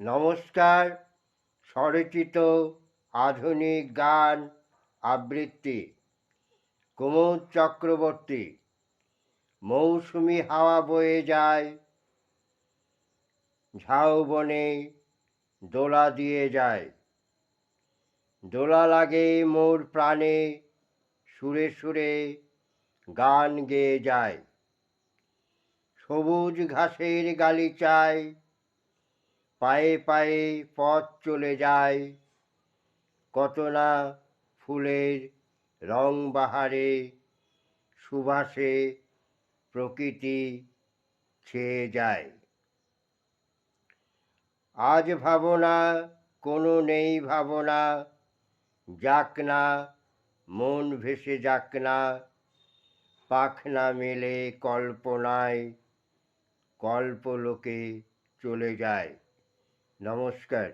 নমস্কার, স্বরচিত আধুনিক গান আবৃত্তি, কুমুদ চক্রবর্তী। মৌসুমি হাওয়া বয়ে যায় ঝাউবনে দোলা দিয়ে যায়। দোলা লাগে মোর প্রাণে, সুরে সুরে গান গেয়ে যায়। সবুজ ঘাসের গালি গালিচায় পায়ে পায়ে পথ চলে যায়। কত না ফুলের রং বাহারে সুবাসে প্রকৃতি ছেয়ে যায়। আজ ভাবনা, কোনো নেই ভাবনা, যাক না, মন ভেসে যাক না। পাখনা মেলে কল্পনায়, কল্পলোকে চলে যায়। নমস্কার